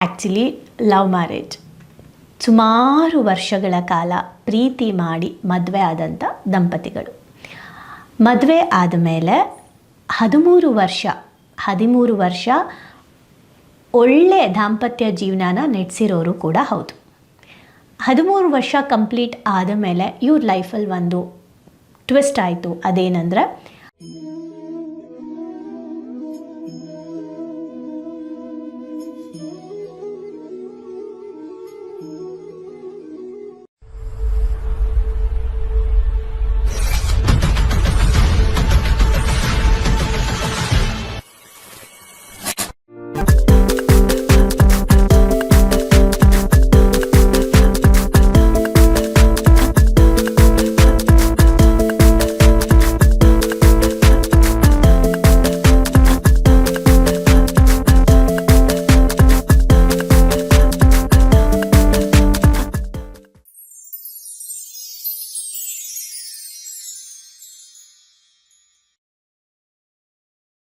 Actually love marriage ಸುಮಾರು ವರ್ಷಗಳ ಕಾಲ ಪ್ರೀತಿ ಮಾಡಿ ಮದುವೆ ಆದಂಥ ದಂಪತಿಗಳು. ಮದುವೆ ಆದಮೇಲೆ ಹದಿಮೂರು ವರ್ಷ ಹದಿಮೂರು ವರ್ಷ ಒಳ್ಳೆ ದಾಂಪತ್ಯ ಜೀವನನ ನಡೆಸಿರೋರು ಕೂಡ ಹೌದು. ಹದಿಮೂರು ವರ್ಷ ಕಂಪ್ಲೀಟ್ ಆದ ಮೇಲೆ ಇವ್ರ ಲೈಫಲ್ಲಿ ಒಂದು ಟ್ವಿಸ್ಟ್ ಆಯಿತು. ಅದೇನೆಂದರೆ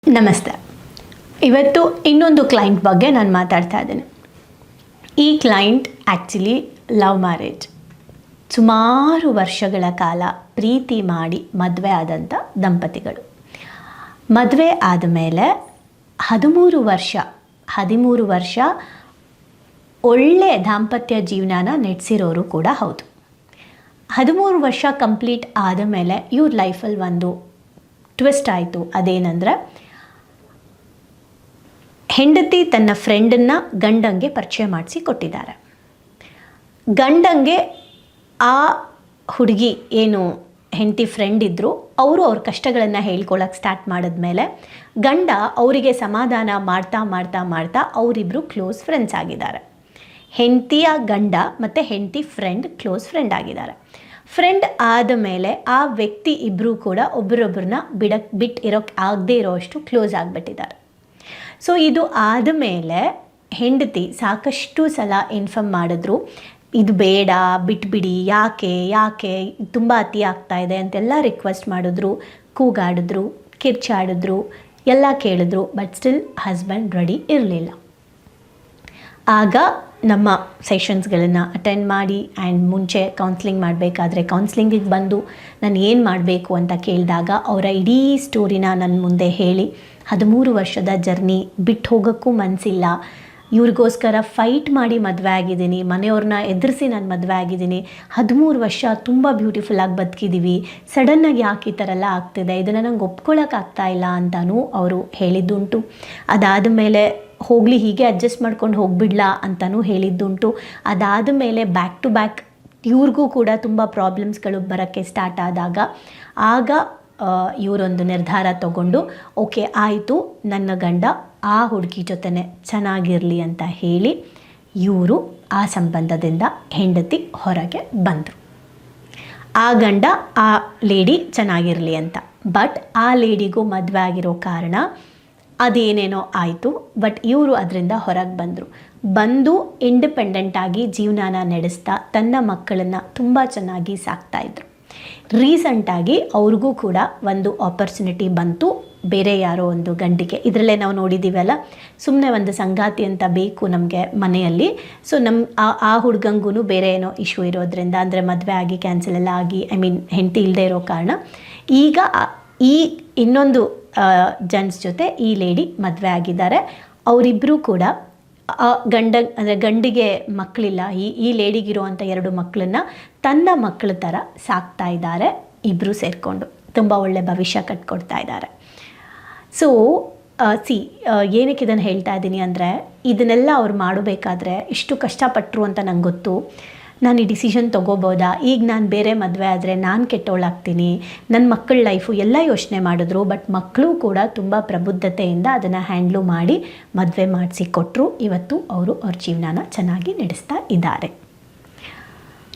ನಮಸ್ತೆ. ಇವತ್ತು ಇನ್ನೊಂದು ಕ್ಲೈಂಟ್ ಬಗ್ಗೆ ನಾನು ಮಾತಾಡ್ತಾ ಇದ್ದೇನೆ. ಈ ಕ್ಲೈಂಟ್ ಆ್ಯಕ್ಚುಲಿ ಲವ್ ಮ್ಯಾರೇಜ್ ಸುಮಾರು ವರ್ಷಗಳ ಕಾಲ ಪ್ರೀತಿ ಮಾಡಿ ಮದುವೆ ಆದಂಥ ದಂಪತಿಗಳು. ಮದುವೆ ಆದ ಮೇಲೆ ಹದಿಮೂರು ವರ್ಷ ಹದಿಮೂರು ವರ್ಷ ಒಳ್ಳೆ ದಾಂಪತ್ಯ ಜೀವನನ ನಡೆಸಿರೋರು ಕೂಡ ಹೌದು. ಹದಿಮೂರು ವರ್ಷ ಕಂಪ್ಲೀಟ್ ಆದ ಮೇಲೆ ಇವ್ರ ಲೈಫಲ್ಲಿ ಒಂದು ಟ್ವಿಸ್ಟ್ ಆಯಿತು. ಅದೇನೆಂದರೆ ಹೆಂಡತಿ ತನ್ನ ಫ್ರೆಂಡನ್ನು ಗಂಡಂಗೆ ಪರಿಚಯ ಮಾಡಿಸಿ ಕೊಟ್ಟಿದ್ದಾರೆ. ಗಂಡಂಗೆ ಆ ಹುಡುಗಿ ಏನು ಹೆಂಡತಿ ಫ್ರೆಂಡ್ ಇದ್ದರು ಅವರು ಅವ್ರ ಕಷ್ಟಗಳನ್ನು ಹೇಳ್ಕೊಳ್ಳೋಕೆ ಸ್ಟಾರ್ಟ್ ಮಾಡಿದ್ಮೇಲೆ ಗಂಡ ಅವರಿಗೆ ಸಮಾಧಾನ ಮಾಡ್ತಾ ಮಾಡ್ತಾ ಮಾಡ್ತಾ ಅವರಿಬ್ಬರು ಕ್ಲೋಸ್ ಫ್ರೆಂಡ್ಸ್ ಆಗಿದ್ದಾರೆ. ಹೆಂಡತಿಯ ಗಂಡ ಮತ್ತು ಹೆಂಡತಿ ಫ್ರೆಂಡ್ ಕ್ಲೋಸ್ ಫ್ರೆಂಡ್ ಆಗಿದ್ದಾರೆ. ಫ್ರೆಂಡ್ ಆದ ಮೇಲೆ ಆ ವ್ಯಕ್ತಿ ಇಬ್ಬರೂ ಕೂಡ ಒಬ್ಬರೊಬ್ಬರನ್ನ ಬಿಡಕ್ಕೆ ಬಿಟ್ಟು ಇರೋಕ್ಕೆ ಆಗದೇ ಇರೋಷ್ಟು ಕ್ಲೋಸ್ ಆಗಿಬಿಟ್ಟಿದ್ದಾರೆ. ಸೊ ಇದು ಆದಮೇಲೆ ಹೆಂಡತಿ ಸಾಕಷ್ಟು ಸಲ ಇನ್ಫಾರ್ಮ್ ಮಾಡಿದ್ರು, ಇದು ಬೇಡ, ಬಿಟ್ಬಿಡಿ, ಯಾಕೆ ಯಾಕೆ, ತುಂಬ ಅತಿ ಆಗ್ತಾ ಇದೆ ಅಂತೆಲ್ಲ ರಿಕ್ವೆಸ್ಟ್ ಮಾಡಿದ್ರು, ಕೂಗಾಡಿದ್ರು, ಕಿರ್ಚಾಡಿದ್ರು, ಎಲ್ಲ ಕೇಳಿದ್ರು ಬಟ್ ಸ್ಟಿಲ್ ಹಸ್ಬೆಂಡ್ ರೆಡಿ ಇರಲಿಲ್ಲ. ಆಗ ನಮ್ಮ ಸೆಷನ್ಸ್ಗಳನ್ನು ಅಟೆಂಡ್ ಮಾಡಿ ಆ್ಯಂಡ್ ಮುಂಚೆ ಕೌನ್ಸ್ಲಿಂಗ್ ಮಾಡಬೇಕಾದ್ರೆ ಕೌನ್ಸ್ಲಿಂಗಿಗೆ ಬಂದು ನಾನು ಏನು ಮಾಡಬೇಕು ಅಂತ ಕೇಳಿದಾಗ ಅವರ ಇಡೀ ಸ್ಟೋರಿನ ನನ್ನ ಮುಂದೆ ಹೇಳಿ, ಹದಿಮೂರು ವರ್ಷದ ಜರ್ನಿ ಬಿಟ್ಟು ಹೋಗೋಕ್ಕೂ ಮನಸ್ಸಿಲ್ಲ ಇವ್ರಿಗೋಸ್ಕರ ಫೈಟ್ ಮಾಡಿ ಮದುವೆ ಆಗಿದ್ದೀನಿ ಮನೆಯವ್ರನ್ನ ಎದುರಿಸಿ ನಾನು ಮದುವೆ ಆಗಿದ್ದೀನಿ. ಹದಿಮೂರು ವರ್ಷ ತುಂಬ ಬ್ಯೂಟಿಫುಲ್ಲಾಗಿ ಬದುಕಿದ್ದೀವಿ ಸಡನ್ನಾಗಿ ಯಾಕೆ ಈ ಥರ ಎಲ್ಲ ಆಗ್ತಿದೆ? ಇದನ್ನು ನಂಗೆ ಒಪ್ಕೊಳ್ಳೋಕ್ಕಾಗ್ತಾ ಇಲ್ಲ ಅಂತಲೂ ಅವರು ಹೇಳಿದ್ದುಂಟು. ಅದಾದ ಮೇಲೆ ಹೋಗಲಿ, ಹೀಗೆ ಅಡ್ಜಸ್ಟ್ ಮಾಡ್ಕೊಂಡು ಹೋಗ್ಬಿಡ್ಲಾ ಅಂತಲೂ ಹೇಳಿದ್ದುಂಟು. ಅದಾದ ಮೇಲೆ ಬ್ಯಾಕ್ ಟು ಬ್ಯಾಕ್ ಇವ್ರಿಗೂ ಕೂಡ ತುಂಬ ಪ್ರಾಬ್ಲಮ್ಸ್ಗಳು ಬರೋಕ್ಕೆ ಸ್ಟಾರ್ಟ್ ಆದಾಗ, ಆಗ ಇವರೊಂದು ನಿರ್ಧಾರ ತಗೊಂಡು ಓಕೆ ಆಯಿತು, ನನ್ನ ಗಂಡ ಆ ಹುಡುಗಿ ಜೊತೆನೆ ಚೆನ್ನಾಗಿರಲಿ ಅಂತ ಹೇಳಿ ಇವರು ಆ ಸಂಬಂಧದಿಂದ ಹೆಂಡತಿ ಹೊರಗೆ ಬಂದರು. ಆ ಗಂಡ, ಆ ಲೇಡಿ ಚೆನ್ನಾಗಿರಲಿ ಅಂತ. ಬಟ್ ಆ ಲೇಡಿಗೂ ಮದುವೆ ಆಗಿರೋ ಕಾರಣ ಅದೇನೇನೋ ಆಯಿತು ಬಟ್ ಇವರು ಅದರಿಂದ ಹೊರಗೆ ಬಂದರು. ಬಂದು ಇಂಡಿಪೆಂಡೆಂಟಾಗಿ ಜೀವನಾನ ನಡೆಸ್ತಾ ತನ್ನ ಮಕ್ಕಳನ್ನು ತುಂಬ ಚೆನ್ನಾಗಿ ಸಾಕ್ತಾಯಿದ್ರು ರೀಸೆಂಟಾಗಿ ಅವ್ರಿಗೂ ಕೂಡ ಒಂದು ಆಪರ್ಚುನಿಟಿ ಬಂತು. ಬೇರೆ ಯಾರೋ ಒಂದು ಗಂಡಿಗೆ, ಇದರಲ್ಲೇ ನಾವು ನೋಡಿದ್ದೀವಲ್ಲ ಸುಮ್ಮನೆ ಒಂದು ಸಂಗಾತಿ ಅಂತ ಬೇಕು ನಮಗೆ ಮನೆಯಲ್ಲಿ. ಸೊ ನಮ್ಮ ಆ ಆ ಹುಡುಗಂಗೂ ಬೇರೆ ಏನೋ ಇಶ್ಯೂ ಇರೋದ್ರಿಂದ, ಅಂದರೆ ಮದುವೆ ಆಗಿ ಕ್ಯಾನ್ಸಲ್ ಎಲ್ಲ ಆಗಿ ಐ ಮೀನ್ ಹೆಂಡತಿ ಇಲ್ಲದೆ ಇರೋ ಕಾರಣ. ಈಗ ಈ ಇನ್ನೊಂದು ಜನ್ಸ್ ಜೊತೆ ಈ ಲೇಡಿ ಮದುವೆ ಆಗಿದ್ದಾರೆ. ಅವರಿಬ್ಬರೂ ಕೂಡ ಗಂಡ, ಅಂದರೆ ಗಂಡಿಗೆ ಮಕ್ಕಳಿಲ್ಲ ಈ ಈ ಲೇಡಿಗಿರುವಂಥ ಎರಡು ಮಕ್ಕಳನ್ನ ತನ್ನ ಮಕ್ಕಳ ಥರ ಸಾಕ್ತಾ ಇದ್ದಾರೆ ಇಬ್ಬರು ಸೇರಿಕೊಂಡು. ತುಂಬ ಒಳ್ಳೆ ಭವಿಷ್ಯ ಕಟ್ಕೊಡ್ತಾ ಇದ್ದಾರೆ. ಸೊ ಸಿ ಏನಕ್ಕೆ ಇದನ್ನು ಹೇಳ್ತಾ ಇದ್ದೀನಿ ಅಂದರೆ, ಇದನ್ನೆಲ್ಲ ಅವ್ರು ಮಾಡಬೇಕಾದ್ರೆ ಇಷ್ಟು ಕಷ್ಟಪಟ್ಟರು ಅಂತ ನಂಗೆ ಗೊತ್ತು ನಾನು ಈ ಡಿಸಿಷನ್ ತೊಗೋಬೋದಾ? ಈಗ ನಾನು ಬೇರೆ ಮದುವೆ ಆದರೆ ನಾನು ಕೆಟ್ಟೋಳಾಗ್ತೀನಿ. ನನ್ನ ಮಕ್ಕಳ ಲೈಫು ಎಲ್ಲ ಯೋಚನೆ ಮಾಡಿದ್ರು ಬಟ್ ಮಕ್ಕಳು ಕೂಡ ತುಂಬ ಪ್ರಬುದ್ಧತೆಯಿಂದ ಅದನ್ನು ಹ್ಯಾಂಡ್ಲು ಮಾಡಿ ಮದುವೆ ಮಾಡಿಸಿ ಕೊಟ್ಟರು ಇವತ್ತು ಅವರು ಅವ್ರ ಜೀವನನ ಚೆನ್ನಾಗಿ ನಡೆಸ್ತಾ ಇದ್ದಾರೆ.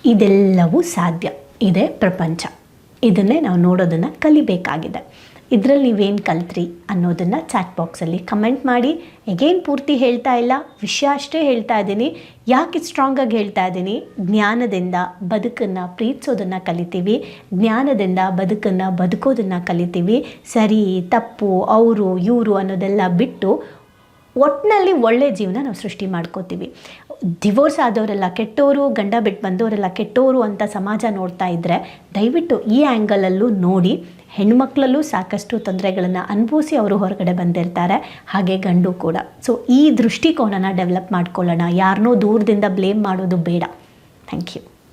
ಇದೆಲ್ಲವೂ ಸಾಧ್ಯ. ಇದೆ ಪ್ರಪಂಚ. ಇದನ್ನೇ ನಾವು ನೋಡೋದನ್ನು ಕಲಿಬೇಕಾಗಿದೆ. ಇದರಲ್ಲಿ ನೀವೇನು ಕಲ್ತ್ರಿ ಅನ್ನೋದನ್ನು ಚಾಟ್ ಬಾಕ್ಸಲ್ಲಿ ಕಮೆಂಟ್ ಮಾಡಿ. ಎಗೇನ್ ಪೂರ್ತಿ ಹೇಳ್ತಾ ಇಲ್ಲ? ವಿಷಯ ಅಷ್ಟೇ ಹೇಳ್ತಾ ಇದ್ದೀನಿ ಯಾಕೆ ಸ್ಟ್ರಾಂಗಾಗಿ ಹೇಳ್ತಾ ಇದ್ದೀನಿ ಜ್ಞಾನದಿಂದ ಬದುಕನ್ನು ಪ್ರೀತಿಸೋದನ್ನು ಕಲಿತೀವಿ. ಜ್ಞಾನದಿಂದ ಬದುಕನ್ನು ಬದುಕೋದನ್ನು ಕಲಿತೀವಿ. ಸರಿ, ತಪ್ಪು, ಅವರು, ಇವರು ಅನ್ನೋದೆಲ್ಲ ಬಿಟ್ಟು ಒಟ್ಟಿನಲ್ಲಿ ಒಳ್ಳೆ ಜೀವನ ನಾವು ಸೃಷ್ಟಿ ಮಾಡ್ಕೋತೀವಿ. ಡಿವೋರ್ಸ್ ಆದವರೆಲ್ಲ ಕೆಟ್ಟೋರು, ಗಂಡ ಬಿಟ್ಟು ಬಂದವರೆಲ್ಲ ಕೆಟ್ಟೋರು ಅಂತ ಸಮಾಜ ನೋಡ್ತಾ ಇದ್ದರೆ ದಯವಿಟ್ಟು ಈ ಆ್ಯಂಗಲಲ್ಲೂ ನೋಡಿ. ಹೆಣ್ಮಕ್ಳಲ್ಲೂ ಸಾಕಷ್ಟು ತೊಂದರೆಗಳನ್ನು ಅನುಭವಿಸಿ ಅವರು ಹೊರಗಡೆ ಬಂದಿರ್ತಾರೆ, ಹಾಗೆ ಗಂಡು ಕೂಡ. ಸೊ ಈ ದೃಷ್ಟಿಕೋನನ ಡೆವಲಪ್ ಮಾಡ್ಕೊಳ್ಳೋಣ. ಯಾರನ್ನೂ ದೂರದಿಂದ ಬ್ಲೇಮ್ ಮಾಡೋದು ಬೇಡ. Thank you